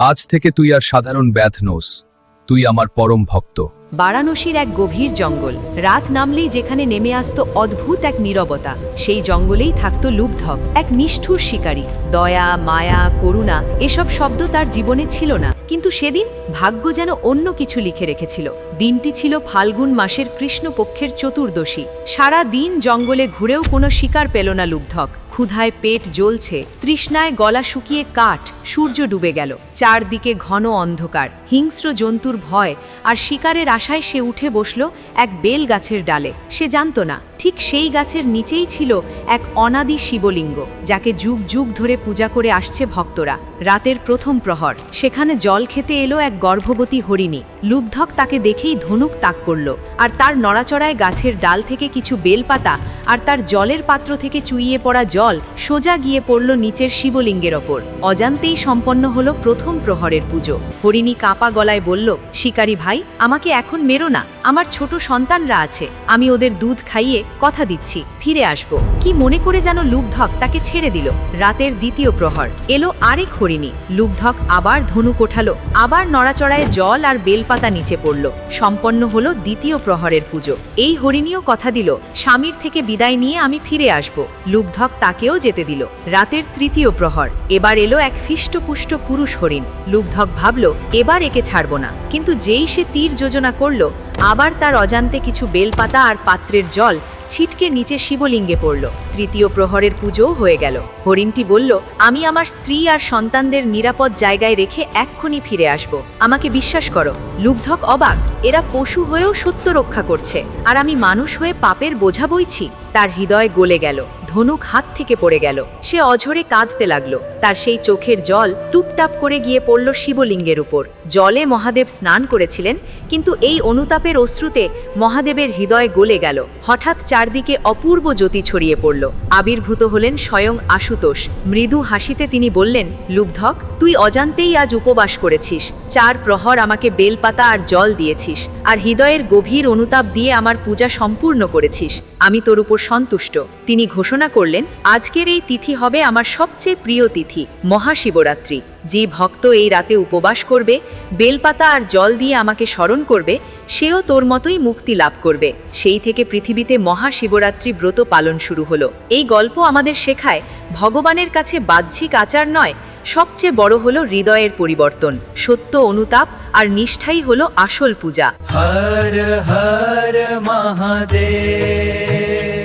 আজ থেকে তুই আর সাধারণ ব্যাথ নোস তুই আমার পরম ভক্ত। বারাণসীর এক গভীর জঙ্গল। রাত নামলেই যেখানে নেমে আসতো অদ্ভুত এক নীরবতা, সেই জঙ্গলেই থাকতো লুব্ধক, এক নিষ্ঠুর শিকারী। দয়া, মায়া, করুণা, এসব শব্দ তার জীবনে ছিল না। কিন্তু সেদিন ভাগ্য যেন অন্য কিছু লিখে রেখেছিল। দিনটি ছিল ফাল্গুন মাসের কৃষ্ণপক্ষের চতুর্দশী। সারা দিন জঙ্গলে ঘুরেও কোনো শিকার পেল না লুব্ধক। ক্ষুধায় পেট জ্বলছে, তৃষ্ণায় গলা শুকিয়ে কাঠ, সূর্য ডুবে গেল। চারদিকে ঘন অন্ধকার, হিংস্র জন্তুর ভয় আর শিকারের আশায় সে উঠে বসল এক বেল গাছের ডালে। সে জানত না। ঠিক সেই গাছের নিচেই ছিল এক অনাদি শিবলিঙ্গ, যাকে যুগ যুগ ধরে পূজা করে আসছে ভক্তরা। রাতের প্রথম প্রহর, সেখানে জল খেতে এলো এক গর্ভবতী হরিণী। লুব্ধক তাকে দেখেই ধনুক তাক করল, আর তার নড়াচড়ায় গাছের ডাল থেকে কিছু বেলপাতা আর তার জলের পাত্র থেকে চুইয়ে পড়া জল সোজা গিয়ে পড়ল নিচের শিবলিঙ্গের ওপর। অজান্তেই সম্পন্ন হলো প্রথম প্রহরের পুজো। হরিণী কাঁপা গলায় বলল, শিকারি ভাই, আমাকে এখন মেরো না। আমার ছোট সন্তানরা আছে। আমি ওদের দুধ খাইয়ে কথা দিচ্ছি, ফিরে আসব। কি মনে করে যেন লুব্ধক তাকে ছেড়ে দিল। রাতের দ্বিতীয় প্রহর। এলো আরেক হরিণী। লুব্ধক আবার ধনুক ওঠালো, আবার নড়াচড়ায় জল আর বেলপাতা নিচে পড়ল। সম্পন্ন হলো দ্বিতীয় প্রহরের পুজো। এই হরিণীও কথা দিল, স্বামীর থেকে বিদায় নিয়ে আমি ফিরে আসব। লুব্ধক তাকেও যেতে দিল। রাতের তৃতীয় প্রহর। এবার এলো এক ফিষ্টপুষ্ট পুরুষ হরিণ। লুব্ধক ভাবল, এবার একে ছাড়ব না। কিন্তু যেই সে তীর যোজনা করল, আবার তার অজান্তে কিছু বেলপাতা আর পাত্রের জল ছিটকে নিচে শিবলিঙ্গে পড়ল। তৃতীয় প্রহরের পুজোও হয়ে গেল। হরিণটি বলল, আমি আমার স্ত্রী আর সন্তানদের নিরাপদ জায়গায় রেখে এক্ষুনি ফিরে আসব। আমাকে বিশ্বাস করো, লুব্ধক অবাক, এরা পশু হয়েও সত্য রক্ষা করছে। আর আমি মানুষ হয়ে পাপের বোঝা বইছি। তার হৃদয় গলে গেল, ধনুক হাত থেকে পড়ে গেল। সে অঝরে কাঁদতে লাগল। তার সেই চোখের জল টুপটাপ করে গিয়ে পড়ল শিবলিঙ্গের উপর। জলে মহাদেব স্নান করেছিলেন, কিন্তু এই অনুতাপের অশ্রুতে মহাদেবের হৃদয় গলে গেল। হঠাৎ চারদিকে অপূর্ব জ্যোতি ছড়িয়ে পড়ল। আবির্ভূত হলেন স্বয়ং আশুতোষ। মৃদু হাসিতে তিনি বললেন, লুব্ধক, তুই অজান্তেই আজ উপবাস করেছিস। চার প্রহর আমাকে বেলপাতা আর জল দিয়েছিস, আর হৃদয়ের গভীর অনুতাপ দিয়ে আমার পূজা সম্পূর্ণ করেছিস। আমি তোর উপর সন্তুষ্ট। তিনি ঘোষণা করলেন, আজকের এই তিথি হবে আমার সবচেয়ে প্রিয় তিথি, মহাশিবরাত্রি। যে ভক্ত এই রাতে উপবাস করবে, বেলপাতা আর জল দিয়ে আমাকে স্মরণ করবে সেও তোর মতোই মুক্তি লাভ করবে। সেই থেকে পৃথিবীতে মহাশিবরাত্রি ব্রত পালন শুরু হলো। এই গল্প আমাদের শেখায়, ভগবানের কাছে বাহ্যিক আচার নয়, সবচেয়ে বড় হলো হৃদয়ের পরিবর্তন। সত্য অনুতাপ আর নিষ্ঠাই হলো আসল পূজা। হর হর মহাদেব।